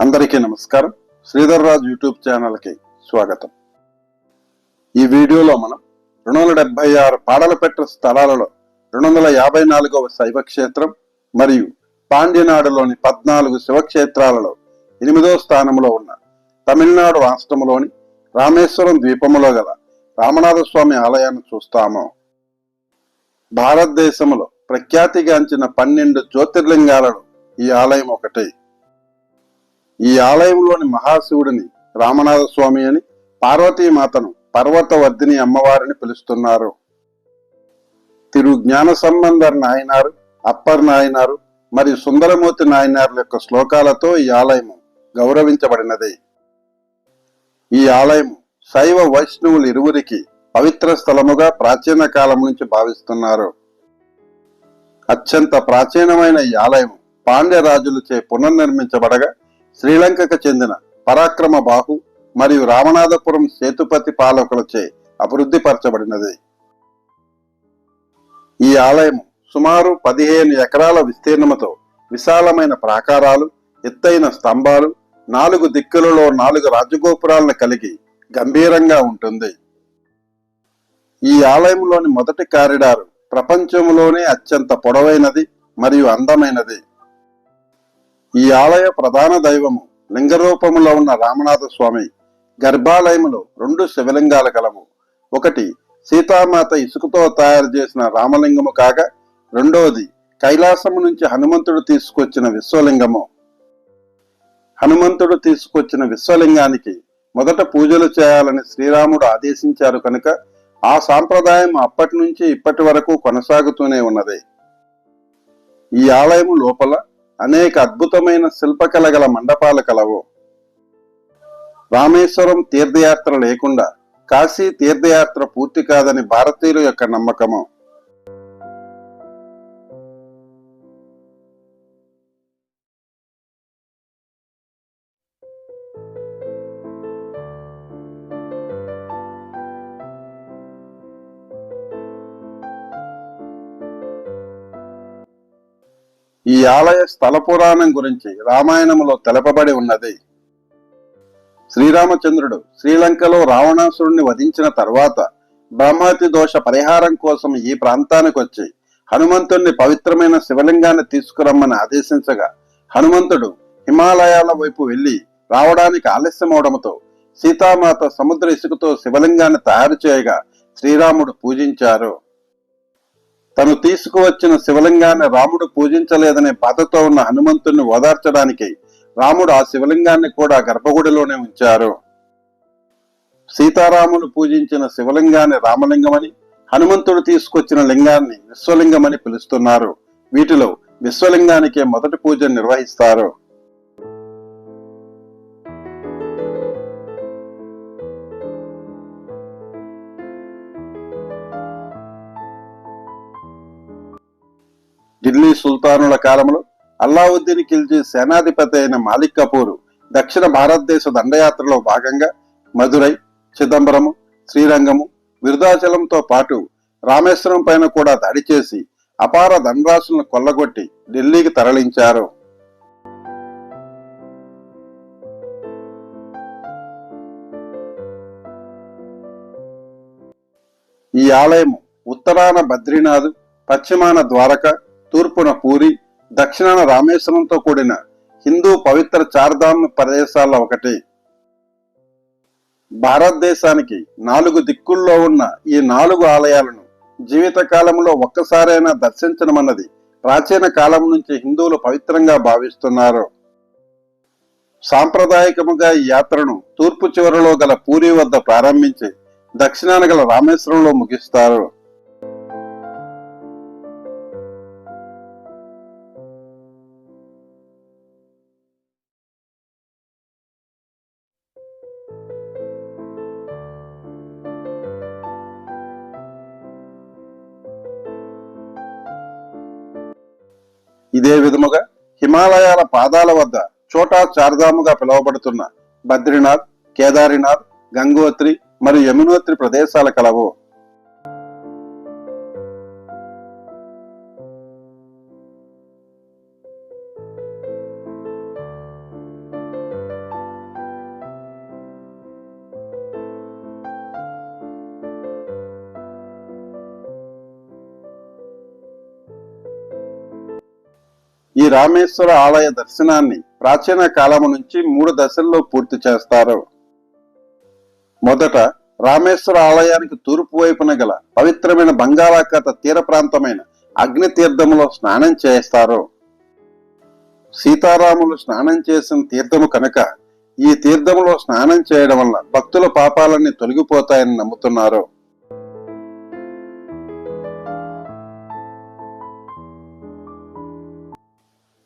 అందరికీ నమస్కారం. శ్రీధర్ రాజు యూట్యూబ్ ఛానల్కి స్వాగతం. ఈ వీడియోలో మనం రెండు వందల డెబ్బై ఆరు పాడలపెట్ట స్థలాలలో రెండు వందల యాభై నాలుగవ శైవ క్షేత్రం మరియు పాండ్యనాడులోని పద్నాలుగు శివక్షేత్రాలలో ఎనిమిదో స్థానంలో ఉన్న తమిళనాడు రాష్ట్రంలోని రామేశ్వరం ద్వీపములో గల రామనాథ స్వామి ఆలయాన్ని చూస్తాము. భారతదేశంలో ప్రఖ్యాతిగాంచిన పన్నెండు జ్యోతిర్లింగాలలో ఈ ఆలయం ఒకటి. ఈ ఆలయంలోని మహాశివుడిని రామనాథ స్వామి అని పార్వతీమాతను పర్వతవర్ధిని అమ్మవారిని పిలుస్తున్నారు. తిరు జ్ఞాన సంబంధర్ నాయనారు అప్పర్ నాయనారు మరియు సుందరమూర్తి నాయనార్ల యొక్క శ్లోకాలతో ఈ ఆలయము గౌరవించబడినది. ఈ ఆలయం శైవ వైష్ణవులు ఇరువురికి పవిత్ర స్థలముగా ప్రాచీన కాలం నుంచి భావిస్తున్నారు. అత్యంత ప్రాచీనమైన ఈ ఆలయం పాండ్య రాజులచే పునర్నిర్మించబడగా శ్రీలంకకు చెందిన పరాక్రమ బాహు మరియు రామనాథపురం సేతుపతి పాలకులచే అభివృద్ధి పరచబడినది ఈ ఆలయం సుమారు పదిహేను ఎకరాల విస్తీర్ణముతో విశాలమైన ప్రాకారాలు ఎత్తైన స్తంభాలు నాలుగు దిక్కులలో నాలుగు రాజగోపురాలను కలిగి గంభీరంగా ఉంటుంది. ఈ ఆలయంలోని మొదటి కారిడారు ప్రపంచంలోనే అత్యంత పొడవైనది మరియు అందమైనది. ఈ ఆలయ ప్రధాన దైవము లింగరూపములో ఉన్న రామనాథ స్వామి గర్భాలయములో రెండు శివలింగాలు కలవు ఒకటి సీతామాత ఇసుకతో తయారు చేసిన రామలింగము కాగా రెండవది కైలాసము నుంచి హనుమంతుడు తీసుకొచ్చిన విశ్వలింగము. హనుమంతుడు తీసుకొచ్చిన విశ్వలింగానికి మొదట పూజలు చేయాలని శ్రీరాముడు ఆదేశించారు కనుక ఆ సాంప్రదాయం అప్పటి నుంచి ఇప్పటి వరకు కొనసాగుతూనే ఉన్నది. ఈ ఆలయం లోపల అనేక అద్భుతమైన శిల్పకళ గల మండపాలు కలవు రామేశ్వరం తీర్థయాత్ర లేకుండా కాశీ తీర్థయాత్ర పూర్తి కాదని భారతీయుల యొక్క నమ్మకము. ఈ ఆలయ స్థల పురాణం గురించి రామాయణములో తెలపబడి ఉన్నది. శ్రీరామచంద్రుడు శ్రీలంకలో రావణాసురుణ్ణి వధించిన తర్వాత బ్రహ్మతి దోష పరిహారం కోసం ఈ ప్రాంతానికి వచ్చి హనుమంతుణ్ణి పవిత్రమైన శివలింగాన్ని తీసుకురమ్మని ఆదేశించగా హనుమంతుడు హిమాలయాల వైపు వెళ్ళి రావడానికి ఆలస్యమవడంతో సీతామాత సముద్ర ఇసుకతో శివలింగాన్ని తయారు చేయగా శ్రీరాముడు పూజించారు. తను తీసుకువచ్చిన శివలింగాన్ని రాముడు పూజించలేదనే బాధతో ఉన్న హనుమంతుణ్ణి ఓదార్చడానికి రాముడు ఆ శివలింగాన్ని కూడా గర్భగుడిలోనే ఉంచారు. సీతారాములు పూజించిన శివలింగాన్ని రామలింగమని హనుమంతుడు తీసుకొచ్చిన లింగాన్ని విశ్వలింగమని పిలుస్తున్నారు. వీటిలో విశ్వలింగానికే మొదటి పూజ నిర్వహిస్తారు. ఢిల్లీ సుల్తానుల కాలంలో అల్లావుద్దీన్ ఖిల్జీ సేనాధిపతి అయిన మాలిక్ కపూర్ దక్షిణ భారతదేశ దండయాత్రలో భాగంగా మదురై చిదంబరము శ్రీరంగము విరుదాచలంతో పాటు రామేశ్వరం పైన కూడా దాడి చేసి అపార ధనరాశులను కొల్లగొట్టి ఢిల్లీకి తరలించారు. ఈ ఆలయం ఉత్తరాన బద్రీనాథ్ పశ్చిమాన ద్వారక తూర్పున పూరి దక్షిణాన రామేశ్వరంతో కూడిన హిందూ పవిత్ర చార్ధామ్ ప్రదేశాల్లో ఒకటి. భారతదేశానికి నాలుగు దిక్కుల్లో ఉన్న ఈ నాలుగు ఆలయాలను జీవితకాలంలో ఒక్కసారైనా దర్శించడమన్నది ప్రాచీన కాలం నుంచి హిందువులు పవిత్రంగా భావిస్తున్నారు. సాంప్రదాయకముగా ఈ యాత్రను తూర్పు చివరలో గల పూరి వద్ద ప్రారంభించి దక్షిణాన గల రామేశ్వరంలో ముగిస్తారు. ఇదే విధముగా హిమాలయాల పాదాల వద్ద చోటా చార్ధాముగా పిలువబడుతున్న బద్రీనాథ్ కేదారినాథ్ గంగోత్రి మరియు యమునోత్రి ప్రదేశాల కలవు. ఈ రామేశ్వర ఆలయ దర్శనాన్ని ప్రాచీన కాలము నుంచి మూడు దశల్లో పూర్తి చేస్తారు. మొదట రామేశ్వర ఆలయానికి తూర్పు వైపున గల పవిత్రమైన బంగాళాఖాత తీర ప్రాంతమైన అగ్ని తీర్థములో స్నానం చేస్తారు. సీతారాములు స్నానం చేసిన తీర్థము కనుక ఈ తీర్థములో స్నానం చేయడం వల్ల భక్తుల పాపాలన్నీ తొలగిపోతాయని నమ్ముతున్నారు.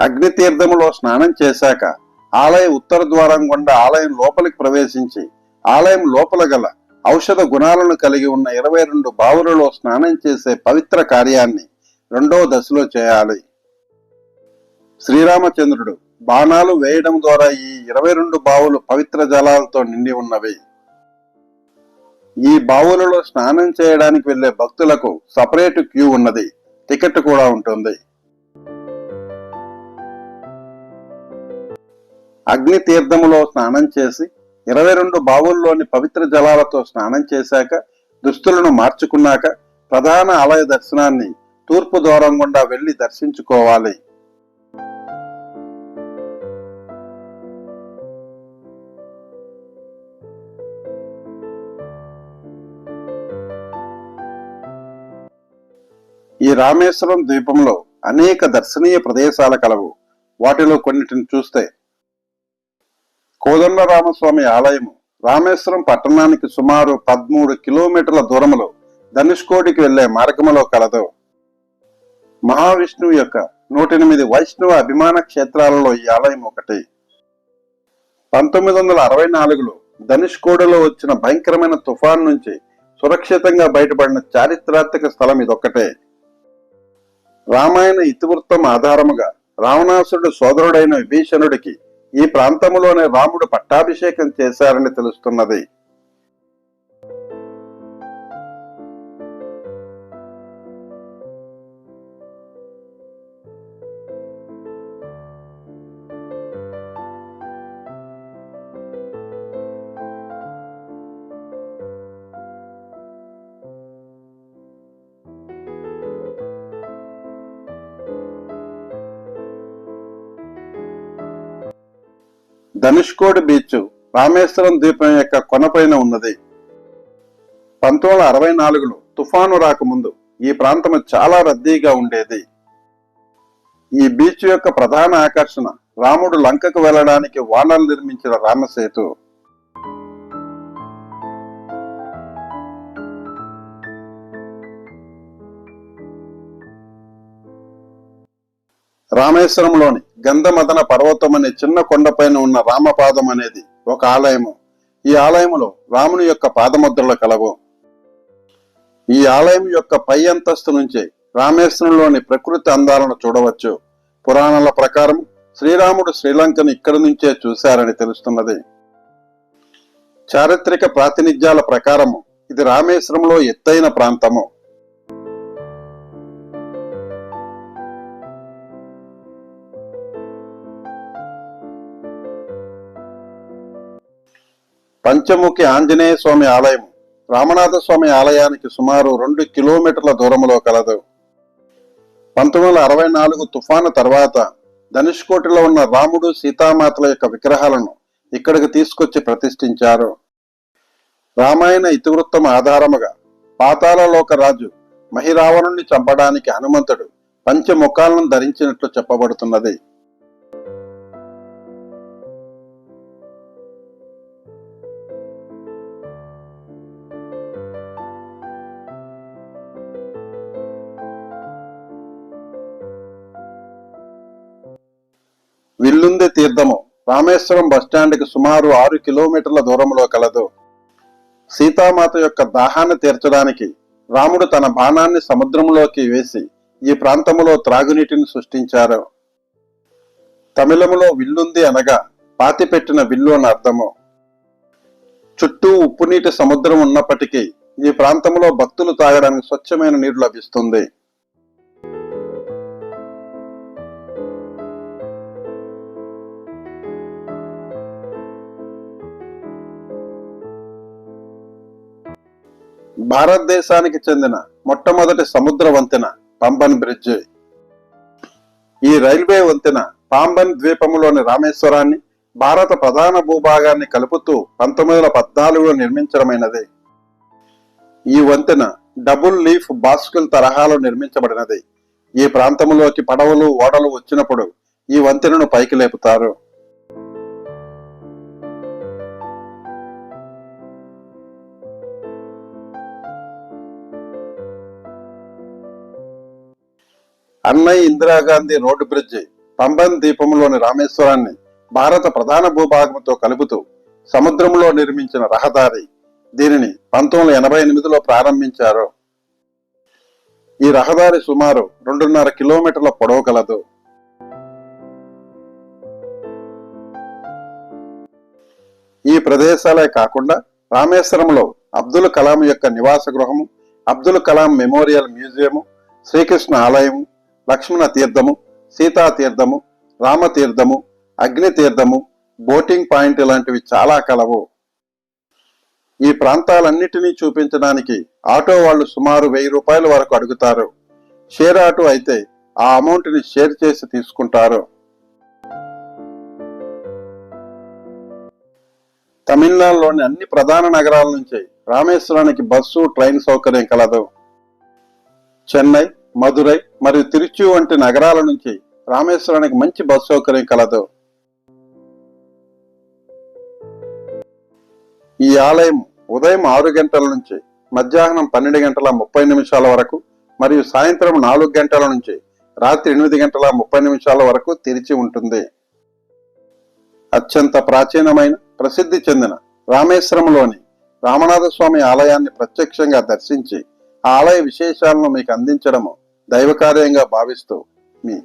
అగ్ని తీర్థములో స్నానం చేశాక ఆలయ ఉత్తర ద్వారం గుండా ఆలయం లోపలికి ప్రవేశించి ఆలయం లోపల గల ఔషధ గుణాలను కలిగి ఉన్న ఇరవై రెండు బావులలో స్నానం చేసే పవిత్ర కార్యాన్ని రెండో దశలో చేయాలి. శ్రీరామచంద్రుడు బాణాలు వేయడం ద్వారా ఈ ఇరవై రెండు బావులు పవిత్ర జలాలతో నిండి ఉన్నవి. ఈ బావులలో స్నానం చేయడానికి వెళ్ళే భక్తులకు సపరేట్ క్యూ ఉన్నది. టికెట్ కూడా ఉంటుంది. అగ్ని తీర్థములో స్నానం చేసి ఇరవై రెండు బావుల్లోని పవిత్ర జలాలతో స్నానం చేశాక దుస్తులను మార్చుకున్నాక ప్రధాన ఆలయ దర్శనాన్ని తూర్పు దూరం గుండా వెళ్ళి దర్శించుకోవాలి. ఈ రామేశ్వరం ద్వీపంలో అనేక దర్శనీయ ప్రదేశాలు కలవు. వాటిలో కొన్నిటిని చూస్తే కోదండరామస్వామి ఆలయము రామేశ్వరం పట్టణానికి సుమారు పదమూడు కిలోమీటర్ల దూరంలో ధనుష్కోటికి వెళ్ళే మార్గములో కలదు. మహావిష్ణువు యొక్క నూట ఎనిమిది వైష్ణవ అభిమాన క్షేత్రాలలో ఈ ఆలయం ఒకటి. పంతొమ్మిది వందల అరవై నాలుగులో ధనుష్కోడిలో వచ్చిన భయంకరమైన తుఫాన్ నుంచి సురక్షితంగా బయటపడిన చారిత్రాత్మక స్థలం ఇదొక్కటే. రామాయణ ఇతివృత్తం ఆధారముగా రావణాసురుడు సోదరుడైన విభీషణుడికి ఈ ప్రాంతంలోనే రాముడు పట్టాభిషేకం చేశారని తెలుస్తున్నది. ధనుష్కోడి బీచ్ రామేశ్వరం ద్వీపం యొక్క కొనపైన ఉన్నది. పంతొమ్మిది వందల అరవై నాలుగులో తుఫాను రాకముందు ఈ ప్రాంతం చాలా రద్దీగా ఉండేది. ఈ బీచ్ యొక్క ప్రధాన ఆకర్షణ రాముడు లంకకు వెళ్ళడానికి వానలు నిర్మించిన రామసేతు. రామేశ్వరంలోని గంధమదన పర్వతం అనే చిన్న కొండపైన ఉన్న రామపాదం అనేది ఒక ఆలయము. ఈ ఆలయములో రాముని యొక్క పాదముద్రలు కలవు. ఈ ఆలయం యొక్క పై అంతస్తు నుంచి రామేశ్వరంలోని ప్రకృతి అందాలను చూడవచ్చు. పురాణాల ప్రకారం శ్రీరాముడు శ్రీలంకను ఇక్కడి నుంచే చూశారని తెలుస్తున్నది. చారిత్రక ప్రాతినిధ్యాల ప్రకారము ఇది రామేశ్వరంలో ఎత్తైన ప్రాంతము. పంచముఖి ఆంజనేయ స్వామి ఆలయం రామనాథ స్వామి ఆలయానికి సుమారు రెండు కిలోమీటర్ల దూరంలో కలదు. పంతొమ్మిది వందల అరవై నాలుగు తుఫాను తర్వాత ధనుష్కోటిలో ఉన్న రాముడు సీతామాతల యొక్క విగ్రహాలను ఇక్కడికి తీసుకొచ్చి ప్రతిష్ఠించారు. రామాయణ ఇతివృత్తం ఆధారముగా పాతాళలోక రాజు మహిరావణుణ్ణి చంపడానికి హనుమంతుడు పంచముఖాలను ధరించినట్లు చెప్పబడుతున్నది. రామేశ్వరం బస్టాండ్కి సుమారు ఆరు కిలోమీటర్ల దూరంలో కలదు. సీతామాత యొక్క దాహాన్ని తీర్చడానికి రాముడు తన బాణాన్ని సముద్రంలోకి వేసి ఈ ప్రాంతములో త్రాగునీటిని సృష్టించారు. తమిళములో విల్లుంది అనగా పాతిపెట్టిన విల్లు అని అర్థము. చుట్టూ ఉప్పునీటి సముద్రం ఉన్నప్పటికీ ఈ ప్రాంతంలో భక్తులు తాగడానికి స్వచ్ఛమైన నీరు లభిస్తుంది. భారతదేశానికి చెందిన మొట్టమొదటి సముద్ర వంతెన పంబన్ బ్రిడ్జ్. ఈ రైల్వే వంతెన పాంబన్ ద్వీపంలోని రామేశ్వరాన్ని భారత ప్రధాన భూభాగాన్ని కలుపుతూ పంతొమ్మిది వందల పద్నాలుగులో నిర్మించడమైనది. ఈ వంతెన డబుల్ లీఫ్ బాస్కుల్ తరహాలో నిర్మించబడినది. ఈ ప్రాంతంలోకి పడవలు ఓడలు వచ్చినప్పుడు ఈ వంతెనను పైకి లేపుతారు. అన్నయ్య ఇందిరాగాంధీ రోడ్డు బ్రిడ్జి పంబన్ ద్వీపంలోని రామేశ్వరాన్ని భారత ప్రధాన భూభాగంతో కలుపుతూ సముద్రంలో నిర్మించిన రహదారి దీనిని పంతొమ్మిది ఎనభై ఎనిమిదిలో ప్రారంభించారు. ఈ రహదారి సుమారు రెండున్నర కిలోమీటర్ల పొడవు కలదు ఈ ప్రదేశాలే కాకుండా రామేశ్వరంలో అబ్దుల్ కలాం యొక్క నివాస గృహము అబ్దుల్ కలాం మెమోరియల్ మ్యూజియము శ్రీకృష్ణ ఆలయము లక్ష్మణ తీర్థము సీతాతీర్థము రామతీర్థము అగ్ని తీర్థము బోటింగ్ పాయింట్ లాంటివి చాలా కలవు. ఈ ప్రాంతాలన్నిటినీ చూపించడానికి ఆటో వాళ్ళు సుమారు వెయ్యి రూపాయల వరకు అడుగుతారు. షేర్ ఆటో అయితే ఆ అమౌంట్ని షేర్ చేసి తీసుకుంటారు. తమిళనాడులోని అన్ని ప్రధాన నగరాల నుంచి రామేశ్వరానికి బస్సు ట్రైన్ సౌకర్యం కలదు. చెన్నై మదురై మరియు తిరుచి వంటి నగరాల నుంచి రామేశ్వరానికి మంచి బస్సు సౌకర్యం కలదు. ఈ ఆలయం ఉదయం ఆరు గంటల నుంచి మధ్యాహ్నం పన్నెండు గంటల ముప్పై నిమిషాల వరకు మరియు సాయంత్రం నాలుగు గంటల నుంచి రాత్రి ఎనిమిది గంటల ముప్పై నిమిషాల వరకు తెరిచి ఉంటుంది. అత్యంత ప్రాచీనమైన ప్రసిద్ధి చెందిన రామేశ్వరంలోని రామనాథ స్వామి ఆలయాన్ని ప్రత్యక్షంగా దర్శించి ఆ ఆలయ విశేషాలను మీకు అందించడము దైవకార్యంగా భావిస్తూ మీ